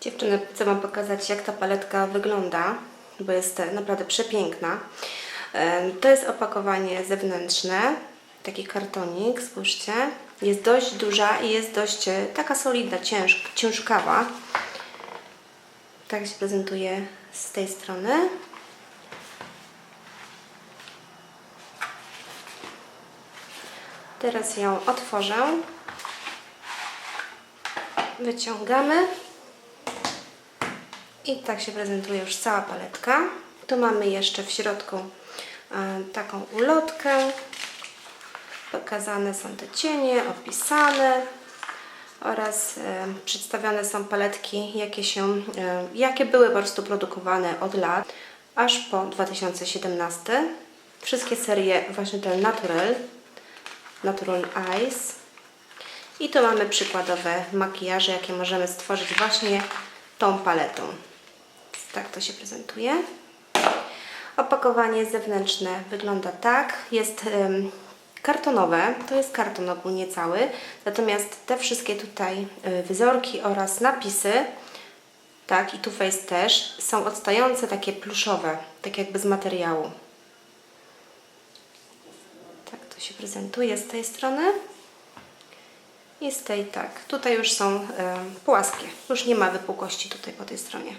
Dziewczyny, chcę Wam pokazać, jak ta paletka wygląda, bo jest naprawdę przepiękna. E, To jest opakowanie zewnętrzne, taki kartonik, spójrzcie. Jest dość duża i jest dość e, taka solidna, cięż, ciężkawa. Tak się prezentuje z tej strony. Teraz ją otworzę. Wyciągamy. I tak się prezentuje już cała paletka. Tu mamy jeszcze w środku e, taką ulotkę. Pokazane są te cienie, opisane oraz e, przedstawione są paletki, jakie, się, e, jakie były po prostu produkowane od lat aż po 2017. Wszystkie serie właśnie ten Natural, Natural Eyes. I tu mamy przykładowe makijaże, jakie możemy stworzyć właśnie tą paletą. Tak to się prezentuje. Opakowanie zewnętrzne wygląda tak. Jest kartonowe, to jest karton ogólnie cały. Natomiast te wszystkie tutaj y, wyzorki oraz napisy, tak i tu face też, są odstające takie pluszowe, tak jakby z materiału. Tak to się prezentuje z tej strony. I z tej tak. Tutaj już są y, płaskie. Już nie ma wypukłości tutaj po tej stronie.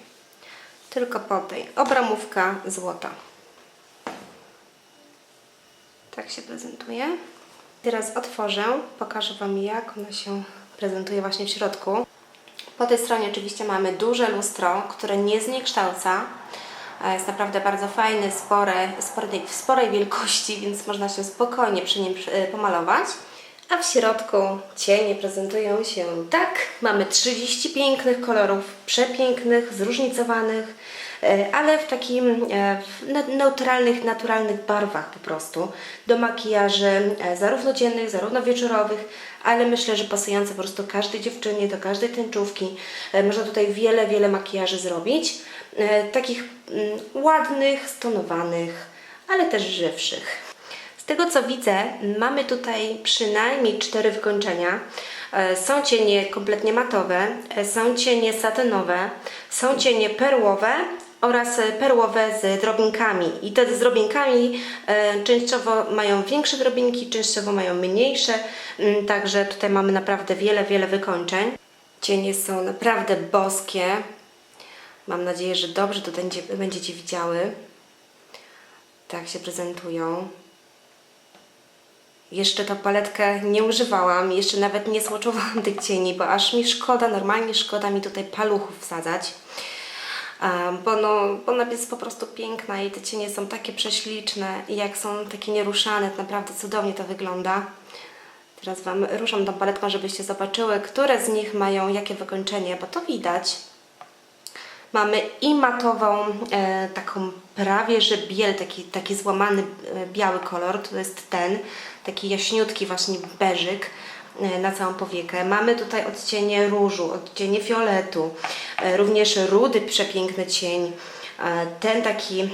Tylko po tej. Obramówka złota. Tak się prezentuje. Teraz otworzę. Pokażę Wam jak ona się prezentuje właśnie w środku. Po tej stronie oczywiście mamy duże lustro, które nie zniekształca. Jest naprawdę bardzo fajny, spore, sporej wielkości, więc można się spokojnie przy nim e, pomalować. A w środku cienie prezentują się tak. Mamy 30 pięknych kolorów, przepięknych, zróżnicowanych, e, ale w takim e, w ne- neutralnych, naturalnych barwach po prostu. Do makijaży e, zarówno dziennych, zarówno wieczorowych, ale myślę, że pasujące po prostu każdej dziewczynie, do każdej tęczówki. Można tutaj wiele, wiele makijaży zrobić. Takich mm, ładnych, stonowanych, ale też żywszych. Tego co widzę, mamy tutaj przynajmniej cztery wykończenia. E, Są cienie kompletnie matowe, e, są cienie satynowe, są cienie perłowe oraz e, perłowe z drobinkami. I te z drobinkami częściowo mają większe drobinki, częściowo mają mniejsze, Mm, także tutaj mamy naprawdę wiele, wiele wykończeń. Cienie są naprawdę boskie. Mam nadzieję, że dobrze to będzie, będziecie widziały. Tak się prezentują. Jeszcze tą paletkę nie używałam, jeszcze nawet nie słoczowałam tych cieni, bo aż mi szkoda, normalnie szkoda mi tutaj paluchów wsadzać. Bo, no, bo ona jest po prostu piękna i te cienie są takie prześliczne i jak są takie nieruszane, to naprawdę cudownie to wygląda. Teraz Wam ruszam tą paletką, żebyście zobaczyły, które z nich mają jakie wykończenie, bo to widać. Mamy i matową, e, taką prawie że biel, taki, taki złamany e, biały kolor, to jest ten, taki jaśniutki właśnie beżyk e, na całą powiekę. Mamy tutaj odcienie różu, odcienie fioletu, również rudy, przepiękny cień. Ten taki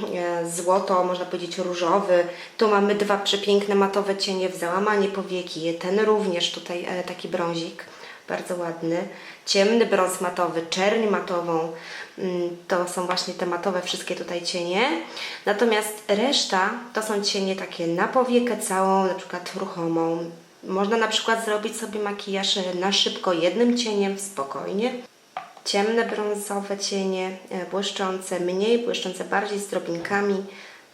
złoto, można powiedzieć różowy. Tu mamy dwa przepiękne matowe cienie w załamanie powieki. Ten również tutaj taki brązik bardzo ładny. Ciemny brąz matowy, czerń matową. Mm, To są właśnie te matowe wszystkie tutaj cienie. Natomiast reszta to są cienie takie na powiekę całą, na przykład ruchomą. Można na przykład zrobić sobie makijaż na szybko jednym cieniem, spokojnie. Ciemne brązowe cienie, e, błyszczące, mniej błyszczące, bardziej z drobinkami.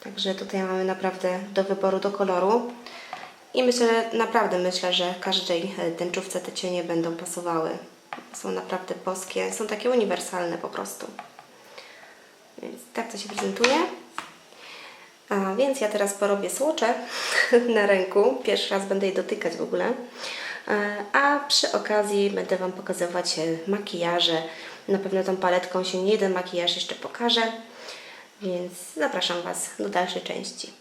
Także tutaj mamy naprawdę do wyboru, do koloru. I myślę, naprawdę myślę, że każdej e, tęczówce te cienie będą pasowały. Są naprawdę boskie, są takie uniwersalne po prostu. Więc tak to się prezentuje. A więc ja teraz porobię słocze na ręku. Pierwszy raz będę je dotykać w ogóle. E, A przy okazji będę Wam pokazywać e, makijaże. Na pewno tą paletką się nie jeden makijaż jeszcze pokaże. Więc zapraszam Was do dalszej części.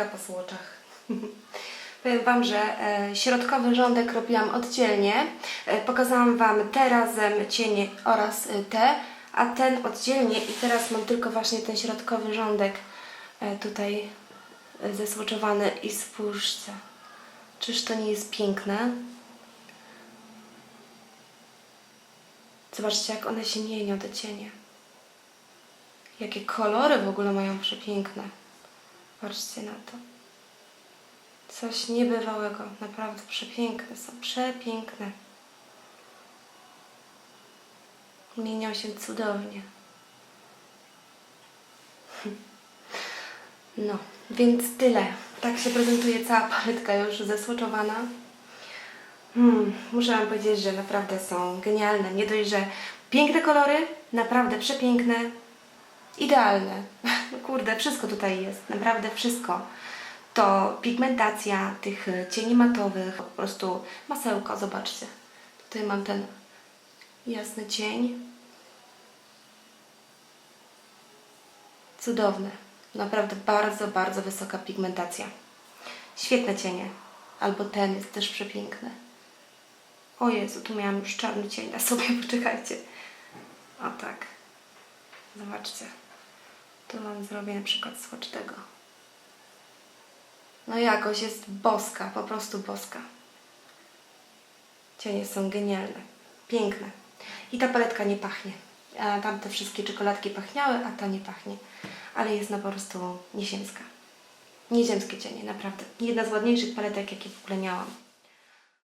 Paletka po słoczach. Powiem Wam, że e, środkowy rządek robiłam oddzielnie. E, pokazałam Wam te razem cienie oraz e, te, a ten oddzielnie i teraz mam tylko właśnie ten środkowy rządek tutaj zesłoczowany i spójrzcie. Czyż to nie jest piękne? Zobaczcie, jak one się mienią, te cienie. Jakie kolory w ogóle mają przepiękne. Patrzcie na to. Coś niebywałego. Naprawdę przepiękne są. Przepiękne. Mienią się cudownie. No, więc tyle. Tak się prezentuje cała paletka już zesłoczowana. Hmm, muszę Wam powiedzieć, że naprawdę są genialne. Nie dość, że piękne kolory, naprawdę przepiękne, idealne. Kurde, wszystko tutaj jest, naprawdę wszystko. To pigmentacja tych e, cieni matowych, po prostu masełko, zobaczcie. Tutaj mam ten jasny cień. Cudowne. Naprawdę bardzo, bardzo wysoka pigmentacja. Świetne cienie. Albo ten jest też przepiękny. O Jezu, tu miałam już czarny cień na sobie, poczekajcie. O tak. Zobaczcie. Tu Wam zrobię na przykład swatch tego. No jakoś jest boska, po prostu boska. Cienie są genialne, piękne. I ta paletka nie pachnie. A tam te wszystkie czekoladki pachniały, a ta nie pachnie. Ale jest no po prostu nieziemska. Nieziemskie cienie, naprawdę. Jedna z ładniejszych paletek, jakie w ogóle miałam.